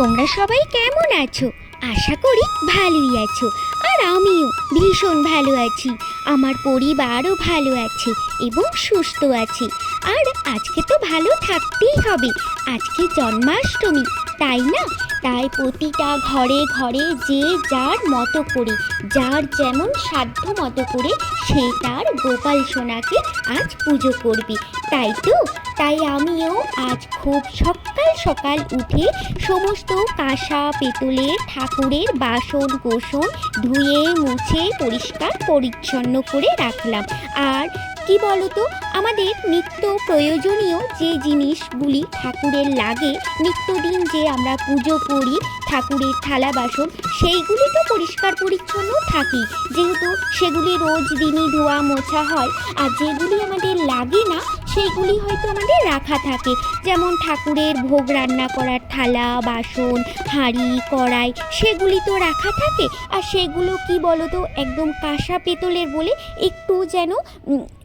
তোমরা সবাই কেমন আছো? আশা করি ভালোই আছো। আর আমিও ভীষণ ভালো আছি। আমার পরিবারও ভালো আছে এবং সুস্থ আছে। আর আজকে তো ভালো থাকতেই হবে। আজকে জন্মাষ্টমী, তাই না? তাই প্রতিটা ঘরে ঘরে যে যার মতো করে, যার যেমন সাধ্য মতো করে সে তার গোপাল সোনাকে আজ পুজো করবে। তাই তো? তাই আমিও আজ খুব সকাল সকাল উঠে সমস্ত কাঁসা পেতলের ঠাকুরের বাসন গোসন ধুয়ে, মুছে, পরিষ্কার, পরিচ্ছন্ন করে রাখলাম। আর কি বলতো? আমাদের নিত্য প্রয়োজনীয় যে জিনিসগুলি ঠাকুরের লাগে, নিত্যদিন যে আমরা পুজো করি, ঠাকুরের থালা বাসন, সেইগুলি তো পরিষ্কার পরিচ্ছন্ন থাকি যেহেতু সেগুলি রোজ দিনই ধোয়া মোছা হয়, আর যেগুলি আমাদের লাগে না, সেইগুলি হয়তো আমাদের রাখা থাকে। যেমন ঠাকুরের ভোগ রান্না করার থালা, বাসন, হাঁড়ি, কড়াই, সেগুলি তো রাখা থাকে। আর সেগুলো কি বলতো, একদম কাঁসা পেতলের বলে একটু যেন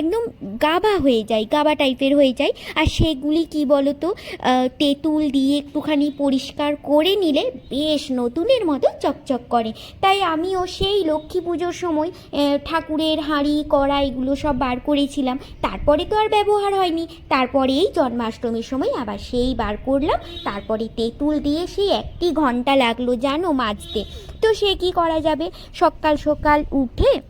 একদম গাবা হয়ে যায় গাবা টাইপের হয়ে যায়। আর সেগুলি কি বলতো? আহ, তেঁতুল দিয়ে একটুখানি পরিষ্কার করে নিলে বেশ নতুনের মতো চকচক করে। তাই আমিও সেই লক্ষ্মী পুজোর সময় ঠাকুরের হাঁড়ি কড়া এগুলো সব বার করেছিলাম। তারপরে তো আর ব্যবহার হয়নি। তারপরে এই জন্মাষ্টমীর সময় আবার সেই বার করলাম। তারপরে তেঁতুল দিয়ে সেই একটি ঘণ্টা লাগল জানো মাজতে। তো সে কি করা যাবে? সকাল সকাল উঠে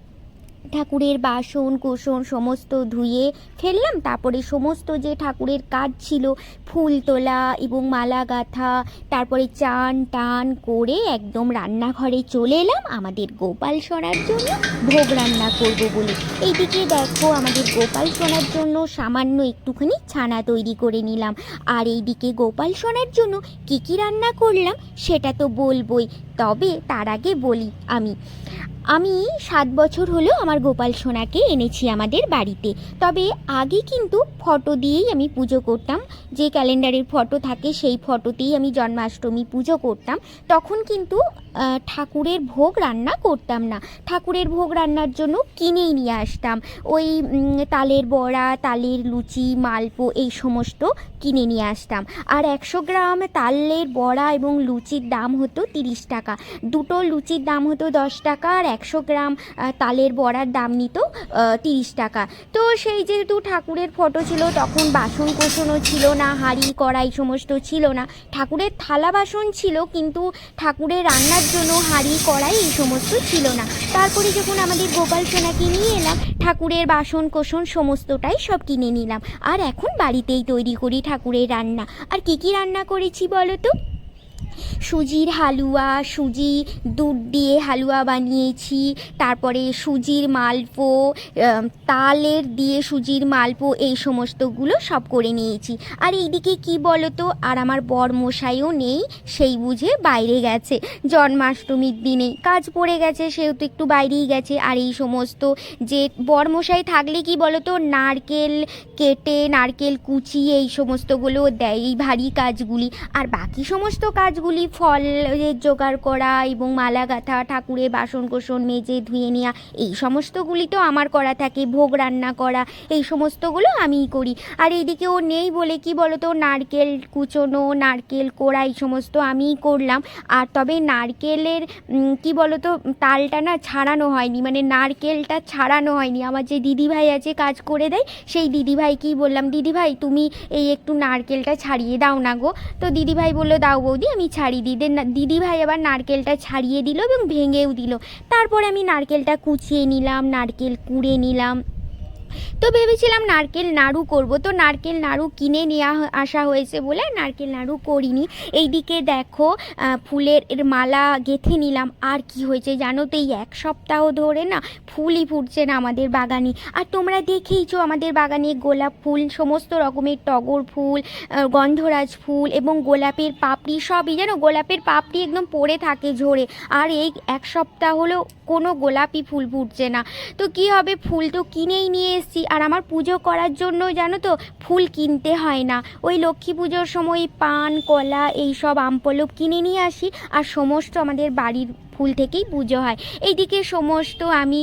ঠাকুরের বাসন, কোসন সমস্ত ধুয়ে ফেললাম। তারপরে সমস্ত যে ঠাকুরের কাজ ছিল, ফুল তোলা এবং মালা গাঁথা, তারপরে চান টান করে একদম রান্নাঘরে চলে এলাম। আমাদের গোপাল সোনার জন্য ভোগ রান্না করব বলে। এইদিকে দেখো, আমাদের গোপাল সোনার জন্য সামান্য একটুখানি ছানা তৈরি করে নিলাম। আর এইদিকে গোপাল সোনার জন্য কী কী রান্না করলাম, সেটা তো বলবই। তবে তার আগে বলি আমি। আমি সাত বছর হলো আমার গোপাল সোনাকে এনেছি আমাদের বাড়িতে। তবে আগে কিন্তু ফটো দিয়েই আমি পুজো করতাম। যে ক্যালেন্ডারের ফটো থাকে সেই ফটোতেই আমি জন্মাষ্টমী পুজো করতাম। তখন কিন্তু ঠাকুরের ভোগ রান্না করতাম না। ঠাকুরের ভোগ রান্নার জন্য কিনেই নিয়ে আসতাম। ওই তালের বড়া, তালের লুচি, মালপো এই সমস্ত কিনে নিয়ে আসতাম। আর একশো গ্রাম তালের বড়া এবং লুচির দাম হতো তিরিশ টাকা। দুটো লুচির দাম হতো দশ টাকা আর একশো গ্রাম তালের বড়ার দাম নিত তিরিশ টাকা। তো সেই যেহেতু ঠাকুরের ফটো ছিল, তখন বাসন কোসনও ছিল না, হাঁড়ি, কড়াই সমস্ত ছিল না। ঠাকুরের থালা বাসন ছিল, কিন্তু ঠাকুরের রান্নার জন্য হাঁড়ি, কড়াই এই সমস্ত ছিল না। তারপরে যখন আমাদের গোপাল সোনাকে নিয়ে এলাম, ঠাকুরের বাসন কোসন সমস্তটাই সব কিনে নিলাম। আর এখন বাড়িতেই তৈরি করি ঠাকুরের রান্না। আর কি কি রান্না করেছি বলো তো? সুজির হালুয়া, সুজি দুধ দিয়ে হালুয়া বানিয়েছি, তারপরে সুজির মালপো তালের দিয়ে সুজির মালপো, এই সমস্তগুলো সব করে নিয়েছি। আর এইদিকে কি বলো তো আর আমার বর মশাইও নেই, সেই বুঝে বাইরে গেছে। জন্মাষ্টমীর দিনে কাজ পড়ে গেছে, সেহেতু একটু বাইরেই গেছে। আর এই সমস্ত যে বর মশাই থাকলে কি বলো তো নারকেল কেটে, নারকেল কুচি এই সমস্তগুলো দেয় এই ভারী কাজগুলি। আর বাকি সমস্ত কাজগুলি ফলের জোগাড় করা এবং মালা গাঁথা ঠাকুরে বাসন কোসন মেজে ধুয়ে নেওয়া এই সমস্তগুলি তো আমার করা থাকে, ভোগ রান্না করা, এই সমস্তগুলো আমিই করি। আর এইদিকে ও নেই বলে কি বলতো, নারকেল কুচোনো, নারকেল কোড়া, এই সমস্ত আমিই করলাম। আর তবে নারকেলের কি বলতো, তালটা না ছাড়ানো হয়নি মানে নারকেলটা ছাড়ানো হয়নি। আমার যে দিদিভাই আছে, কাজ করে দেয়, সেই দিদিভাইকেই বললাম, দিদিভাই, তুমি এই একটু নারকেলটা ছাড়িয়ে দাও না গো। তো দিদিভাই বলল, দাও বৌদি, আমি ছাড়িয়ে দিই দিদি ভাই আবার নারকেলটা ছাড়িয়ে দিল এবং ভেঙেও দিল। তারপরে আমি নারকেলটা কুচিয়ে নিলাম, নারকেল কুড়ে নিলাম। তো ভেবেছিলাম নারকেল নাড়ু করব। তো নারকেল নাড়ু কিনে আ- আসা হয়েছে বলে নারকেল নাড়ু করিনি। এইদিকে দেখো ফুলের এর মালা গেঁথে নিলাম। আর কি হয়েছে জানো তো, এই এক সপ্তাহ ধরে না ফুলই ফুটছে না আমাদের বাগানে। আর তোমরা দেখেইছো আমাদের বাগানে গোলাপ ফুল, সমস্ত রকমের টগর ফুল গন্ধরাজ ফুল এবং গোলাপের পাপড়ি সবই জানো, গোলাপের পাপড়ি একদম পড়ে থাকে ঝরে। আর এই এক সপ্তাহ হলো কোনো গোলাপি ফুল ফুটছে না। তো কি হবে, ফুল তো কিনেই নিয়ে এসেছি আর আমার পুজো করার জন্য জানো তো ফুল কিনতে হয় না। ওই লক্ষ্মী পুজোর সময় পান, কলা এই সব আম পল্লব কিনে নিয়ে আসি আর সমস্ত আমাদের বাড়ির ফুল থেকেই পুজো হয়। এইদিকে সমস্ত আমি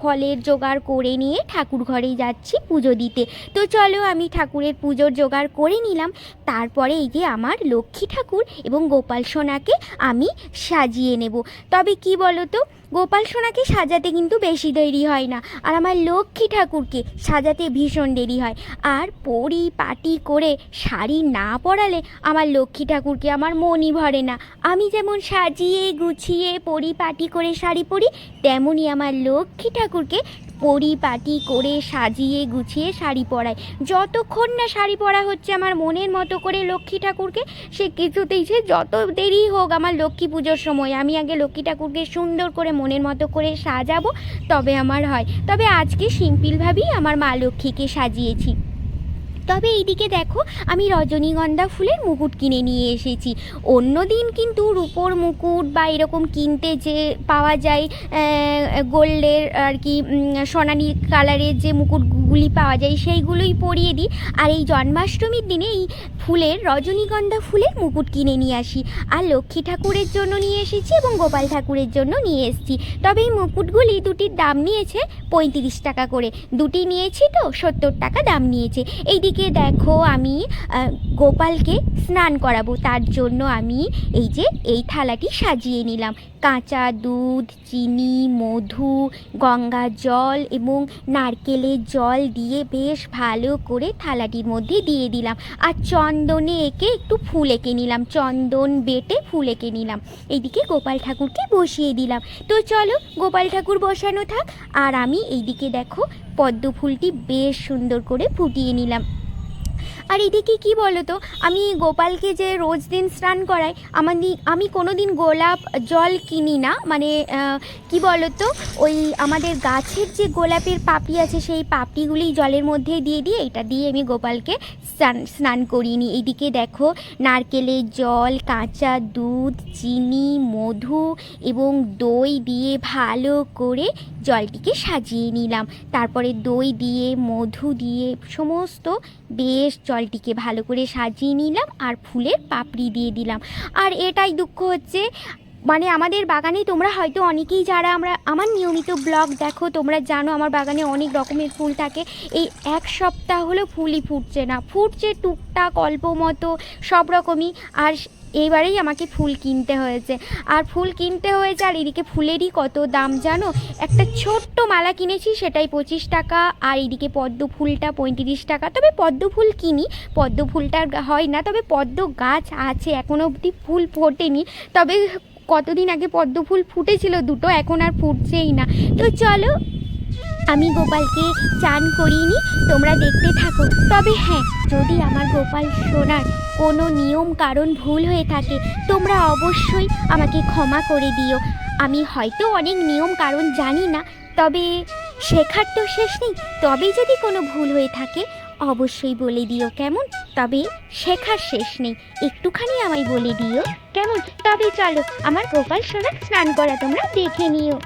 ফলের জোগাড় করে নিয়ে ঠাকুর ঘরে যাচ্ছি পুজো দিতে। তো চলো আমি ঠাকুরের পুজোর জোগাড় করে নিলাম। তারপরে এই যে আমার লক্ষ্মী ঠাকুর এবং গোপাল সোনাকে আমি সাজিয়ে নেব। তবে কি বলো তো? গোপাল সোনাকে সাজাতে কিন্তু বেশি দেরি হয় না। আর আমার লক্ষ্মী ঠাকুরকে সাজাতে ভীষণ দেরি হয়। আর পরি পাটি করে শাড়ি না পরালে আমার লক্ষ্মী ঠাকুরকে আমার মনই ভরে না। আমি যেমন সাজিয়ে গুছিয়ে পরি পাটি করে শাড়ি পরি, তেমনই আমার লক্ষ্মী ঠাকুরকে পরিপাটি করে সাজিয়ে গুছিয়ে শাড়ি পরায়। যতক্ষণ না শাড়ি পরা হচ্ছে আমার মনের মতো করে লক্ষ্মী ঠাকুরকে, সে কিছুতেই সে যত দেরি হোক আমার লক্ষ্মী পুজোর সময়, আমি আগে লক্ষ্মী ঠাকুরকে সুন্দর করে মনের মতো করে সাজাবো, তবে আমার হয়। তবে আজকে সিম্পিলভাবেই আমার মা লক্ষ্মীকে সাজিয়েছি। তবে এইদিকে দেখো, আমি রজনীগন্ধা ফুলের মুকুট কিনে নিয়ে এসেছি। অন্য দিন কিন্তু রূপোর মুকুট বা এরকম কিনতে যে পাওয়া যায় গোল্ডের আর কি সোনালি কালারের যে মুকুটগুলি পাওয়া যায়, সেইগুলোই পরিয়ে দিই। আর এই জন্মাষ্টমীর দিনে এই ফুলের, রজনীগন্ধা ফুলের মুকুট কিনে নিয়ে আসি। আর লক্ষ্মী ঠাকুরের জন্য নিয়ে এসেছি এবং গোপাল ঠাকুরের জন্য নিয়ে এসেছি। তবে এই মুকুটগুলি দুটির দাম নিয়েছে পঁয়ত্রিশ টাকা করে। দুটি নিয়েছি তো, সত্তর টাকা দাম নিয়েছে। এইদিকে দেখো আমি গোপালকে স্নান করাবো। তার জন্য আমি এই যে, এই থালাটি সাজিয়ে নিলাম। কাঁচা দুধ, চিনি, মধু, গঙ্গা জল এবং নারকেলের জল দিয়ে বেশ ভালো করে থালাটির মধ্যে দিয়ে দিলাম। আর চন্দনে এঁকে একটু ফুল এঁকে নিলাম, চন্দন বেটে ফুল এঁকে নিলাম। এইদিকে গোপাল ঠাকুরকে বসিয়ে দিলাম। তো চলো গোপাল ঠাকুর বসানো থাক। আর আমি এইদিকে দেখো পদ্ম ফুলটি বেশ সুন্দর করে ফুটিয়ে নিলাম। আর এদিকে কি বলো তো আমি গোপালকে যে রোজ দিন স্নান করাই, আমার আমি কোনো দিন গোলাপ জল কিনি না মানে কি বলো তো ওই আমাদের গাছের যে গোলাপের পাপড়ি আছে, সেই পাপড়িগুলি জলের মধ্যে দিয়ে দিয়ে, এটা দিয়ে আমি গোপালকে স্নান স্নান করিয়ে নিই। এদিকে দেখো, নারকেলের জল, কাঁচা দুধ, চিনি, মধু এবং দই দিয়ে ভালো করে জলটিকে সাজিয়ে নিলাম। তারপরে দই দিয়ে, মধু দিয়ে, সমস্ত বেশ জলটিকে ভালো করে সাজিয়ে নিলাম আর ফুলের পাপড়ি দিয়ে দিলাম। আর এটাই দুঃখ হচ্ছে মানে আমাদের বাগানে তোমরা হয়তো অনেকেই যারা আমরা, আমার নিয়মিত ব্লগ দেখো, তোমরা জানো আমার বাগানে অনেক রকমের ফুল থাকে। এই এক সপ্তাহ হলো ফুলই ফুটছে না। ফুটছে টুকটাক অল্প মতো, সব রকমই। আর এইবারেই আমাকে ফুল কিনতে হয়েছে। আর ফুল কিনতে হয়েছে, আর এদিকে ফুলেরই কত দাম জানো? একটা ছোট্ট মালা কিনেছি, সেটাই পঁচিশ টাকা, আর এদিকে পদ্ম ফুলটা পঁয়ত্রিশ টাকা। তবে পদ্ম ফুল কিনি, পদ্ম ফুলটা হয় না, তবে পদ্ম গাছ আছে এখনও অবধি ফুল ফোটেনি। তবে কতদিন আগে পদ্ম ফুল ফুটেছিল দুটো, এখন আর ফুটছেই না। তো চলো আমি গোপালকে চান করিনি, তোমরা দেখতে থাকো। তবে হ্যাঁ যদি আমার গোপাল সোনার কোনো নিয়ম কারণ ভুল হয়ে থাকে, তোমরা অবশ্যই আমাকে ক্ষমা করে দিও। আমি হয়তো অনেক নিয়ম কারণ জানি না, তবে শেখার তো শেষ নেই। তবে যদি কোনো ভুল হয়ে থাকে, অবশ্যই বলে দিও কেমন? তবে শেখার শেষ নেই। একটুখানি আমায় বলে দিও। কেমন? তবে চলো, আমার গোপাল সোনা স্নান করা তোমরা দেখে নিও।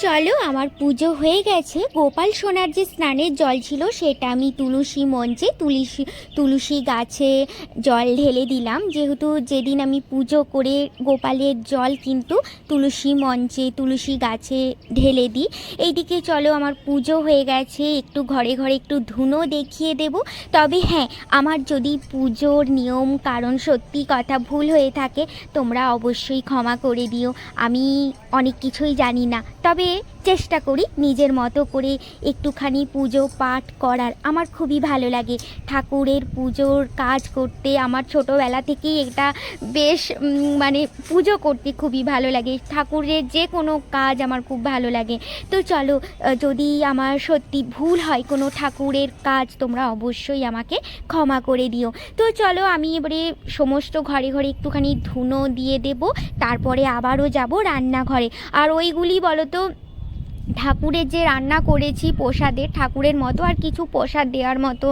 চলো, আমার পুজো হয়ে গেছে। গোপাল সোনার যে স্নানের জল ছিল, সেটা আমি তুলসী মঞ্চে, তুলসী তুলসী গাছে জল ঢেলে দিলাম। যেহেতু যেদিন আমি পুজো করে গোপালের জল কিন্তু তুলসী মঞ্চে, তুলসী গাছে ঢেলে দিই। এইদিকে চলো, আমার পুজো হয়ে গেছে। একটু ঘরে ঘরে একটু ধুনো দেখিয়ে দেব। তবে হ্যাঁ আমার যদি পুজোর নিয়ম, কারণ সত্যি কথা ভুল হয়ে থাকে, তোমরা অবশ্যই ক্ষমা করে দিও। আমি অনেক কিছুই জানি না। তবে চেষ্টা করি, নিজের মতো করে একটুখানি পুজো পাঠ করার। আমার খুবই ভালো লাগে। ঠাকুরের পুজোর কাজ করতে আমার ছোটোবেলা থেকেই এটা বেশ মানে পুজো করতে খুবই ভালো লাগে। ঠাকুরের যে কোনো কাজ আমার খুব ভালো লাগে। তো চলো যদি আমার সত্যি ভুল হয় কোনো ঠাকুরের কাজ, তোমরা অবশ্যই আমাকে ক্ষমা করে দিও। তো চলো, আমি এবারে সমস্ত ঘরে ঘরে একটুখানি ধুনো দিয়ে দেব। তারপরে আবারও যাব রান্নাঘরে। আর ওইগুলি বলো তো ঠাকুরের যে রান্না করেছি প্রসাদের, ঠাকুরের মতো আর কিছু প্রসাদ দেওয়ার মতো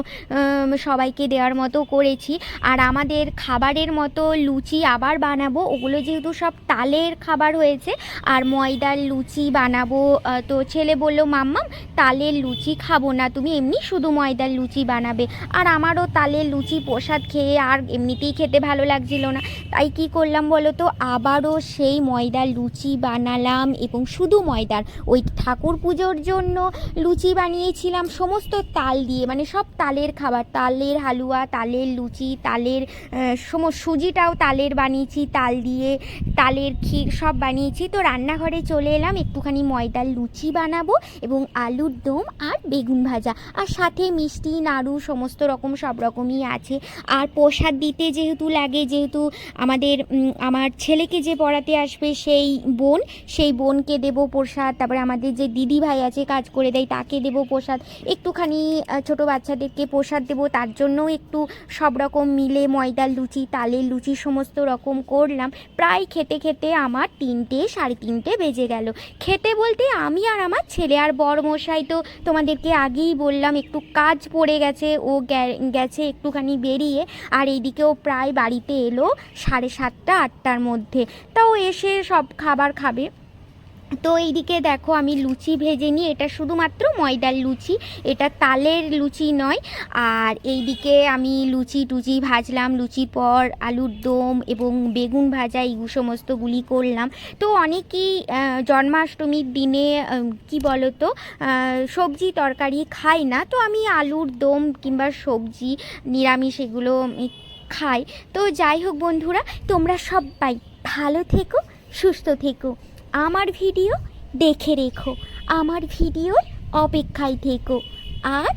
সবাইকে দেওয়ার মতো করেছি। আর আমাদের খাবারের মতো লুচি আবার বানাবো। ওগুলো যেহেতু সব তালের খাবার হয়েছে, আর ময়দার লুচি বানাবো। তো ছেলে বলল, মাম্মাম, তালের লুচি খাব না, তুমি এমনি শুধু ময়দার লুচি বানাবে। আর আমারও তালের লুচি প্রসাদ খেয়ে আর এমনিতেই খেতে ভালো লাগছিল না। তাই কি করলাম বলো তো, আবারও সেই ময়দার লুচি বানালাম এবং শুধু ময়দার, ওই ঠাকুর পুজোর জন্য লুচি বানিয়েছিলাম, সমস্ত তাল দিয়ে মানে সব তালের খাবার, তালের হালুয়া, তালের লুচি, তালের সমস্ত সুজিটাও তালের বানিয়েছি, তাল দিয়ে, তালের ক্ষীর সব বানিয়েছি। তো রান্নাঘরে চলে এলাম, একটুখানি ময়দার লুচি বানাবো এবং আলুর দম আর বেগুন ভাজা। আর সাথে মিষ্টি, নাড়ু, সমস্ত রকম, সব রকমই আছে। আর প্রসাদ দিতে যেহেতু লাগে, যেহেতু আমাদের আমার ছেলেকে যে পড়াতে আসবে সেই বোন, সেই বোনকে দেবো প্রসাদ, তারপরে আমাদের যে দিদি ভাই আছে, কাজ করে দেয়, তাকে দেবো প্রসাদ। একটুখানি ছোট বাচ্চাদেরকে প্রসাদ দেবো, তার জন্যও একটু সব রকম মিলে ময়দার লুচি, তালের লুচি সমস্ত রকম করলাম। প্রায় খেতে খেতে আমার তিনটে, সাড়ে তিনটে বেজে গেল। খেতে বলতে আমি আর আমার ছেলে আর বড় মশাই তো তোমাদেরকে আগেই বললাম, একটু কাজ পড়ে গেছে, ও গেছে একটুখানি বেরিয়ে, আর এইদিকেও প্রায় বাড়িতে এলো সাড়ে সাতটা, আটটার মধ্যে। তাও এসে সব খাবার খাবে। তো এইদিকে দেখো আমি লুচি ভেজে নিই। এটা শুধুমাত্র ময়দার লুচি, এটা তালের লুচি নয়। আর এইদিকে আমি লুচি টুচি ভাজলাম, লুচির পর আলুর দম এবং বেগুন ভাজা, এই সমস্তগুলি করলাম। তো অনেকেই জন্মাষ্টমীর দিনে কি বলো তো সবজি তরকারি খাই না। তো আমি আলুর দম কিংবা সবজি, নিরামিষ এগুলো খাই। তো যাই হোক বন্ধুরা, তোমরা সবাই ভালো থেকো, সুস্থ থেকো। আমার ভিডিও দেখে রেখো, আমার ভিডিওর অপেক্ষায় থেকো আর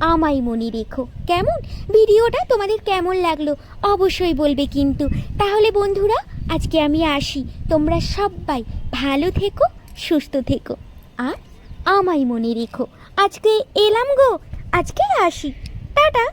আমায় মনে রেখো। কেমন? ভিডিওটা তোমাদের কেমন লাগল অবশ্যই বলবে কিন্তু। তাহলে বন্ধুরা, আজকে আমি আসি। তোমরা সবাই ভালো থেকো, সুস্থ থেকো আর আমায় মনে রেখো। আজকে এলাম গো, আজকে আসি। টাটা!